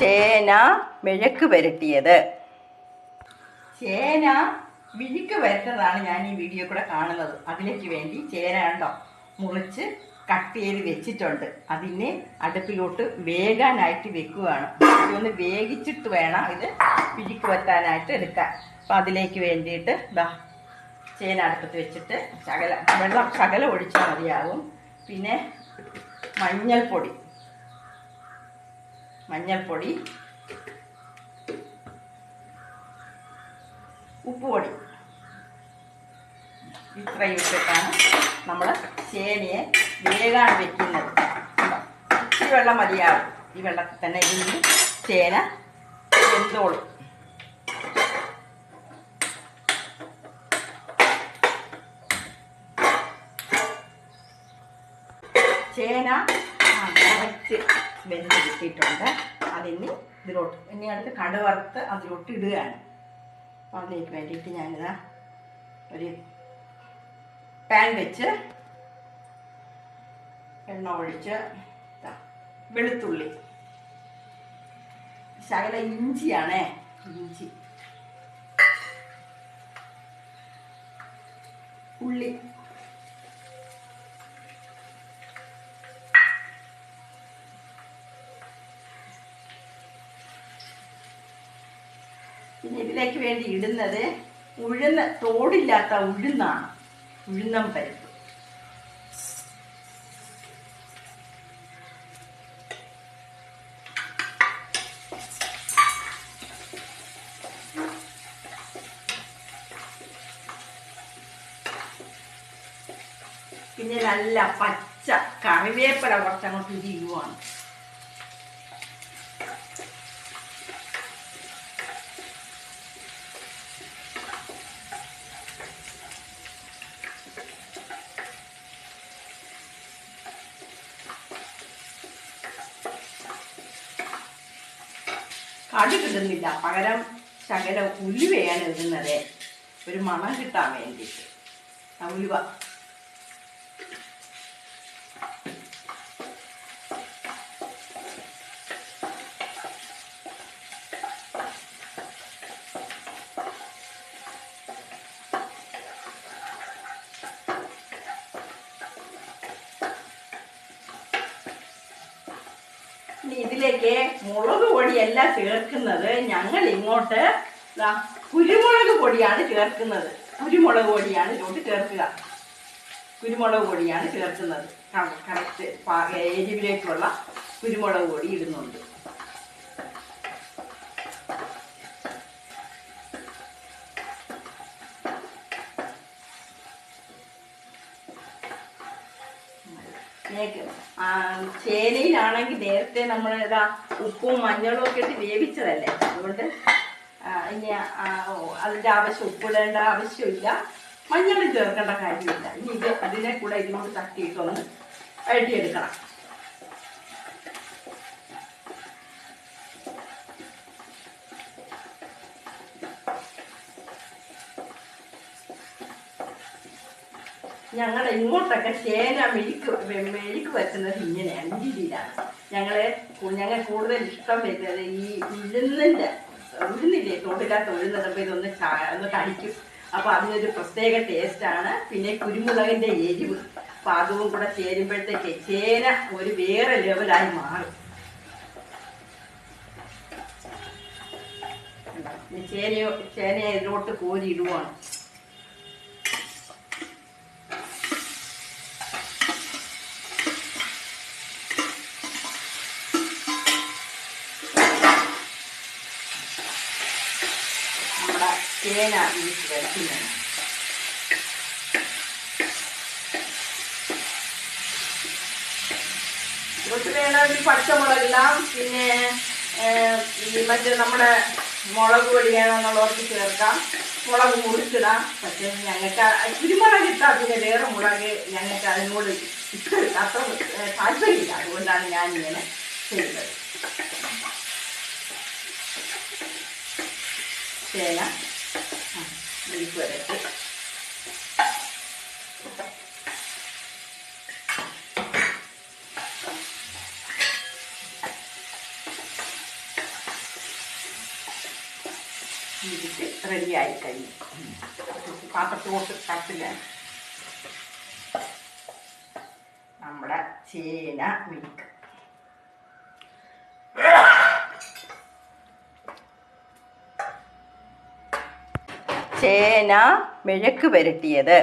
ചേന മെഴുക്ക് പുരട്ടിയത്. ചേന വിഴുക്ക് വരട്ടതാണ് ഞാൻ ഈ വീഡിയോ കൂടെ കാണുന്നത്. അതിലേക്ക് വേണ്ടി ചേന കണ്ടോ? മുറിച്ച് കട്ട് ചെയ്ത് വെച്ചിട്ടുണ്ട്. അതിനെ അടുപ്പിലോട്ട് വേകാനായിട്ട് വെക്കുകയാണ്. ഒന്ന് വേവിച്ചിട്ട് വേണം ഇത് പിഴുക്ക് വറ്റാനായിട്ട് എടുക്കാൻ. അപ്പം അതിലേക്ക് വേണ്ടിയിട്ട് ദാ ചേന അടുപ്പത്ത് വെച്ചിട്ട് ശകല വെള്ളം ശകലം ഒഴിച്ചാൽ മതിയാകും. പിന്നെ മഞ്ഞൾപ്പൊടി. മഞ്ഞൾപ്പൊടി ഉപ്പുപൊടി. ഇത്രയും ഇട്ടിട്ടാണ് നമ്മൾ ചേനയെ വേകാൻ വെക്കുന്നത്? ഇച്ചിരി വെള്ളം മതിയാവും. ഈ വെള്ളത്തിൽ തന്നെ ഇതിന് ചേന വെന്തോളും. ചേന കറക്റ്റ് വെന്ത് അതിന് ഇതിലോട്ട് ഇനി അടുത്ത് കടവറുത്ത് അതിലോട്ട് ഇടുകയാണ്. അപ്പം അതിലേക്ക് വേണ്ടിയിട്ട് ഞാനിതാ ഒരു പാൻ വെച്ച് എണ്ണ ഒഴിച്ച് വെളുത്തുള്ളി. ശകല ഇഞ്ചിയാണേ ഇഞ്ചി. ഉള്ളി. പിന്നെ ഇതിലേക്ക് വേണ്ടി ഇടുന്നത് ഉഴുന്ന തോടില്ലാത്ത ഉഴുന്നാണ്. ഉഴുന്നം പരിപ്പ്. പിന്നെ നല്ല പച്ച കറിവേപ്പില കുറച്ചങ്ങോട്ട് ഇരിയുവാണ് കടുക് കിട്ടുന്നില്ല പകരം ശകല ഉലുവയാണ് ഇടുന്നത്. ഒരു മണം കിട്ടാൻ വേണ്ടിയിട്ട്. ആ ഉലുവ. ഇതിലേക്ക് മുളക് പൊടിയല്ല ചേർക്കുന്നത്. ഞങ്ങൾ ഇങ്ങോട്ട് കുരുമുളക് പൊടിയാണ് ചേർക്കുന്നത്. കുരുമുളക് പൊടിയാണ് ഇങ്ങോട്ട് ചേർക്കുക. കുരുമുളക് പൊടിയാണ് ചേർക്കുന്നത്. കറക്റ്റ് എരിവിലേക്കുള്ള കുരുമുളക് പൊടി ഇടുന്നുണ്ട്. ചേനയിലാണെങ്കിൽ നേരത്തെ നമ്മൾ ഇതാ ഉപ്പും മഞ്ഞളും ഒക്കെ ഇട്ട് വേവിച്ചതല്ലേ? അതുകൊണ്ട് ഇനി അതിന്റെ ആവശ്യം ഉപ്പിടേണ്ട ആവശ്യമില്ല. മഞ്ഞളും ചേർക്കേണ്ട കാര്യമില്ല. ഇനി ഇത് അതിനെ കൂടെ ഇതിനോട് തട്ടിയിട്ടൊന്ന് വഴറ്റിയെടുക്കണം ഞങ്ങൾ ഇങ്ങോട്ടൊക്കെ ചേന മെഴുക്ക് മെഴുക്ക് വെക്കുന്നത് ഇങ്ങനെയാണ് രീതിയിലാണ് ഞങ്ങളെ ഞങ്ങൾ കൂടുതൽ ഇഷ്ടം വരുന്നത് ഈ ഉഴുന്നിന്റെ ഉഴുന്നില്ലേ? തോടില്ലാത്ത ഉഴുന്നിടുമ്പോൾ ഇതൊന്ന് ഒന്ന് കഴിക്കും. അപ്പോൾ അതിനൊരു പ്രത്യേക ടേസ്റ്റാണ് പിന്നെ കുരുമുളകിന്റെ എരിവ്. അപ്പോൾ അതും കൂടെ ചേരുമ്പോഴത്തേക്ക് ചേന ഒരു വേറെ ലെവലായി മാറും. ചേനയോ ചേനയെ ഇതിലോട്ട് കോരി ഇടുവാണ്. ചേന വീട്ടിൽ വരയ്ക്കുന്നത് കുറച്ച് വേണമെങ്കിൽ പച്ചമുളകിടാം. പിന്നെ ഈ മറ്റേ നമ്മുടെ മുളക് പൊടി വേണമെന്നുള്ളവർക്ക് ചേർക്കാം. മുളക് മുറിച്ചിടാം. പക്ഷേ ഞങ്ങൾക്ക് കുരുമുളക് ഇട്ടാൽ പിന്നെ വേറെ മുളക് ഞങ്ങൾക്ക് അതിനോട് അത്ര താല്പര്യമില്ല. അതുകൊണ്ടാണ് ഞാൻ ഇങ്ങനെ ചെയ്യുന്നത് ചേന ബീഫ് വരട്ടെ ഇതിട്ട് റെഡിയായി കഴിഞ്ഞു പാത്രത്തോട്ട് തട്ടിലാണ് നമ്മുടെ ചേന മിൽക്ക് ചേന മെഴക്ക് പുരട്ടിയത്.